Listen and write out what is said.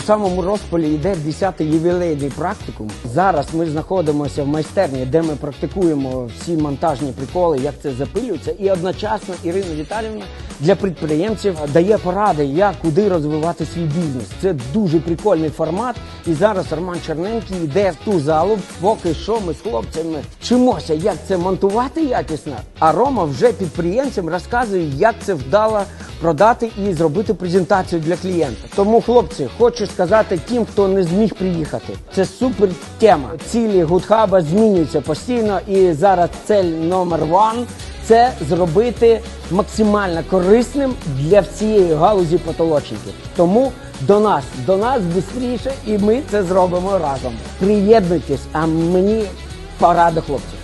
самому розпалі йде 10-й ювілейний практикум. Зараз ми знаходимося в майстерні, де ми практикуємо всі монтажні приколи, як це запилюється. І одночасно Ірина Віталіївна для підприємців дає поради, як куди розвивати свій бізнес. Це дуже прикольний формат. І зараз Роман Черненький йде в ту залу. Поки що ми з хлопцями вчимося, як це монтувати якісно. А Рома вже підприємцям розказує, як це вдало продати і зробити презентацію для клієнта. Тому, хлопці, хочу сказати тим, хто не зміг приїхати. Це супер тема. Цілі гудхаба змінюються постійно, і зараз цель номер one – це зробити максимально корисним для всієї галузі потолочників. Тому до нас, до нас швидше, і ми це зробимо разом. Приєднуйтесь, а мені пора до хлопців.